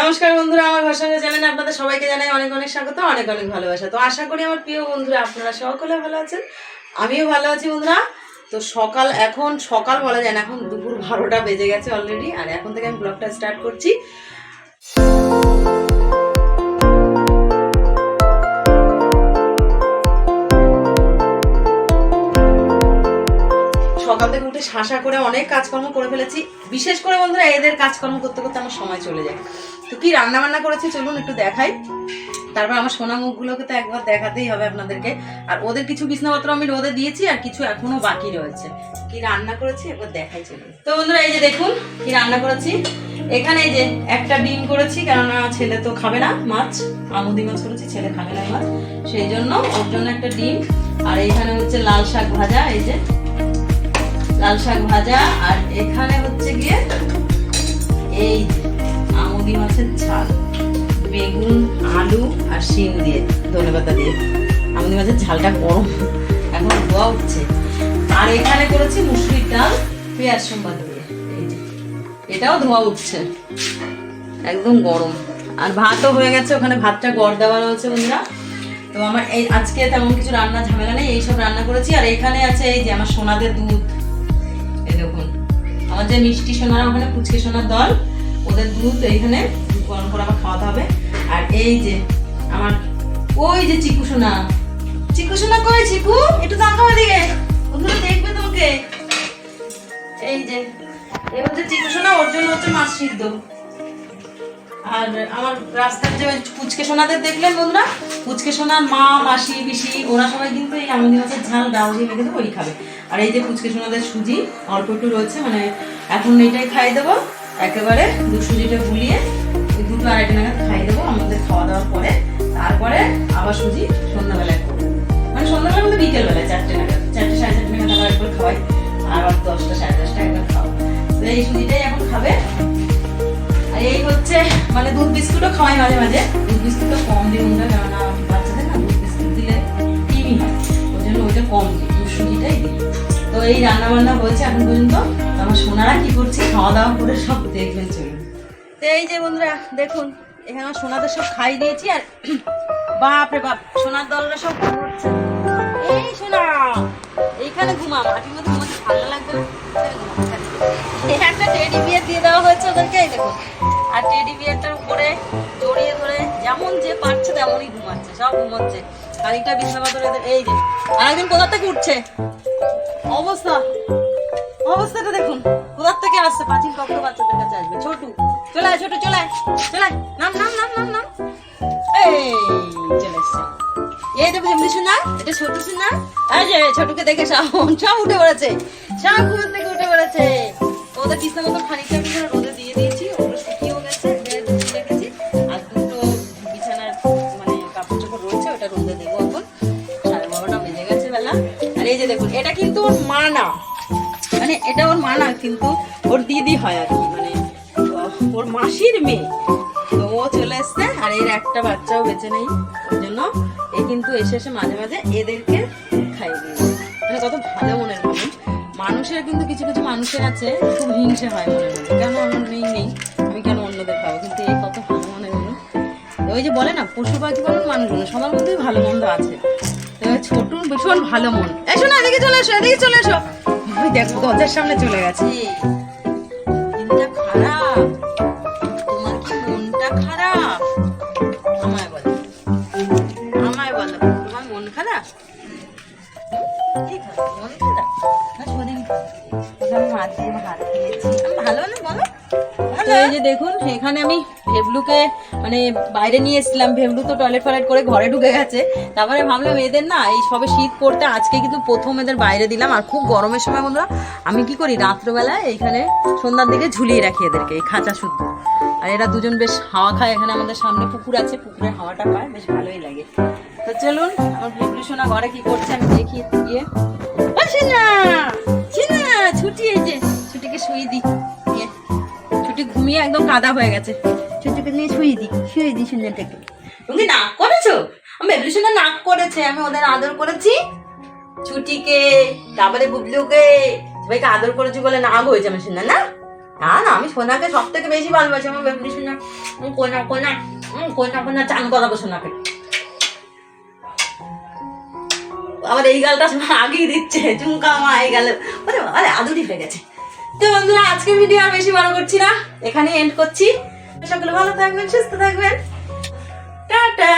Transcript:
নমস্কার বন্ধুরা, আমার ঘর সঙ্গে জানেন আপনাদের সবাইকে জানাই অনেক অনেক স্বাগত, অনেক অনেক ভালোবাসা। তো আশা করি আমার প্রিয় বন্ধুরা, আপনারা সকলে ভালো আছেন, আমিও ভালো আছি বন্ধুরা। তো সকাল, এখন সকাল বলা যায় না, এখন দুপুর বারোটা বেজে গেছে অলরেডি আর এখন থেকে আমি ব্লগটা স্টার্ট করছি। সকাল থেকে উঠে শাসা করে অনেক কাজকর্ম করে ফেলেছি। বিশেষ করে বন্ধুরা, এদের কাজকর্ম করতে করতে আমার সময় চলে যায়। তো কি রান্না বান্না করেছি চলুন একটু দেখাই। তারপর আমার সোনা মুখগুলোকে তো একবার দেখাতেই হবে আপনাদেরকে। আর ওদের কিছু বিছনাপত্র আমি রোদে দিয়েছি আর কিছু এখনও বাকি রয়েছে। কি রান্না করেছি একবার দেখাই চলুন। তো বন্ধুরা, এই যে দেখুন কি রান্না করেছি। এখানে এই যে একটা ডিম করেছি, কেননা ছেলে তো খাবে না মাছ। আমুদি মাছ করেছি, ছেলে খাবে না মাছ। সেই জন্য ওর জন্য একটা ডিম। আর এইখানে হচ্ছে লাল শাক ভাজা, এই যে লাল শাক ভাজা। আর এখানে হচ্ছে গিয়ে এই আমুদি মাছের ঝাল বেগুন, আলু আর শিম দিয়ে, ধনেপাতা দিয়ে। আমুদি মাছের ঝালটা গরম, এখন ধোয়া উঠছে। আর এখানে করেছি মুসুরির ডাল, পেঁয়াজ সম্বাদ দিয়ে। এটাও ধোয়া উঠছে। একদম গরম। আর ভাতও হয়ে গেছে, ওখানে ভাতটা গড় দেওয়া রয়েছে বন্ধুরা। তো আমার এই আজকে তেমন কিছু রান্না ঝামেলা নেই, এইসব রান্না করেছি। আর এখানে আছে এই যে আমার সোনাদের দুধ। এই দেখুন, আমার যে মিষ্টি সোনার, ওখানে পুচকে সোনার দল। ওদের দুধ এইখানে গরম করে আবার খাওয়াতে হবে। আর এই যে আমার ওই যে চিকু সোনা। চিকু সোনা কই চিকু? একটু তাকাও এদিকে। বন্ধুরা, দেখবে তোমাকে। এই যে, এই হচ্ছে চিকু সোনা, ওর জন্য হচ্ছে মাছ সিদ্ধ। আর আমার রাস্তার যে পুচকে সোনাদের দেখলেন বন্ধুরা, পুচকে মা, মাসি, পিসি, ওরা সবাই কিন্তু এই মাছের ঝাল, ডাল দিয়ে মেখে দেবো, ওই খাবে। আর এই যে পুচকে সোনাদের সুজি, অল্প একটু রয়েছে মানে এখন এটাই খাই দেবো। একেবারে সুজিটা গুলিয়ে দুটো আড়াইটা নাগাদ খাই দেবো আমাদের খাওয়া দাওয়ার পরে। তারপরে আবার সুজি সন্ধ্যাবেলায় করব। মানে সন্ধ্যাবেলা বলতে বিকেলবেলায়, চারটে নাগাদ। চারটে সাড়ে চারটে নাগাদ আবার একবার খাওয়াই আবার দশটা সাড়ে দশটা একবার খাওয়া। তো এই সুজিটাই এখন খাবে। আর এই হচ্ছে মানে দুধ বিস্কুটও খাওয়াই মাঝে মাঝে। দুধ বিস্কুটও কম দিই বন্ধুরা কেননা বাচ্চাদের না দুধ বিস্কুট দিলে কিমি হয়। ওই জন্য ওইটা কম দিই। সুজিটাই দিই। তো এই রান্না বান্না হয়েছে এখন পর্যন্ত। আমার সোনারা কি করছে? খাওয়া দাওয়া করে সব দেখবেন চলুন। তো এই যে বন্ধুরা, দেখুন, এখানে আমার সোনাদের সব খাই দিয়েছি আর বাপ রে বাপ, সোনার দলরা সব এই সোনা, এইখানে ঘুমা মাটির মধ্যে ঘুমাতে ভালো লাগবে একটা টেডি বিয়ার দিয়ে দেওয়া হয়েছে ওদেরকে, এই দেখুন। আর টেডি বিয়ারটার উপরে জড়িয়ে ধরে যেমন যে পারছে তেমনই ঘুমাচ্ছে, সব ঘুমাচ্ছে। খানিকটা পাথর এদের এই যে আর একদিন কোথা থেকে উঠছে? অবস্থা। অবস্থাটা দেখুন। কোথার থেকে আসছে? পাঁচিল কক্ষ বাচ্চাদের কাছে আসবে। ছোটু, চলে আয়, ছোটু, চলে চলে নাম নাম নাম নাম নাম। এই, চলে এসছে। এই তো ভেমলি শোনা এটা ছোট শোনা এই যে, ছোটুকে দেখে সব সব উঠে পড়েছে। সব ঘুম থেকে উঠে পড়েছে। ওদের কিসের মতো খানিকটা দেখুন, এটা কিন্তু ওর মা না মানে এটা ওর মা না কিন্তু ওর দিদি হয় আর কি মানে ওর মাসির মেয়ে। তো ও চলে এসছে, আর এর একটা বাচ্চাও বেঁচে নেই। ওর জন্য এ কিন্তু এসে এসে মাঝে মাঝে এদেরকে খাইয়ে দিয়ে যায়। মানে কত ভালো মনের মানুষ মানুষের কিন্তু কিছু কিছু মানুষের আছে, খুব হিংসে হয় মনে মনে কেন আমার মেয়ে নেই, আমি কেন অন্যদের খাব? কিন্তু এ কত ভালো মনে তো ওই যে বলে না, পশু পাখি বলুন মানুষ সবার মধ্যেই ভালো মন্দ আছে। ছোটুর ভীষণ ভালো মন। এসো না এদিকে চলে এসো, এদিকে চলে এসো। ওই দেখো, দরজার সামনে চলে গেছে। খারাপ। তোমার মনটা খারাপ? আমায় বলো। আমায় বলো। মন খারাপ? হুম? কি মন খারাপ? না ভালো না, বলো। তো এই যে দেখুন, এখানে আমি ভেবলুকে মানে বাইরে নিয়ে এসেছিলাম। ভেবলু তো টয়লেট ফয়লেট করে ঘরে ঢুকে গেছে। তারপরে ভাবলাম, এদের না এই সবে শীত পড়তে আজকে কিন্তু প্রথম এদের বাইরে দিলাম। আর খুব গরমের সময় বন্ধুরা, আমি কি করি? রাত্রবেলায় এইখানে সন্ধ্যার দিকে ঝুলিয়ে রাখি এদেরকে, এই খাঁচা শুদ্ধ। আর এরা দুজন বেশ হাওয়া খায় এখানে, আমাদের সামনে পুকুর আছে, পুকুরের হাওয়াটা পায়, বেশ ভালোই লাগে। তো চলুন, আমার ভেবলু সোনা ঘরে কি করছে আমি দেখি, গিয়ে। ছুটি এই যে ছুটিকে শুয়ে দিই নিয়ে একদম কাদা হয়ে গেছে। নিয়ে শুয়ে দিই শুয়ে দিই তুমি নাক করেছ? আমি ভেবলি নাক করেছে, আমি ওদের আদর করেছি। ছুটিকে তারপরে বুবলুকে, সবাইকে আদর করেছি বলে নাক হয়েছে আমার শুনে না? না না, আমি সোনাকে সব থেকে বেশি ভালোবাসি, আমার বেবি সোনা কোনা কোনা কোনা কোনা, চান করাবো সোনাকে। আবার এই গালটা আগেই দিচ্ছে চুমকা মা এই গালে। আরে আদুরি হয়ে গেছে। তো বন্ধুরা আজকে ভিডিও আর বেশি বড় করছি না। এখানে এন্ড করছি। সকলে ভালো থাকবেন, সুস্থ থাকবেন। টাটা!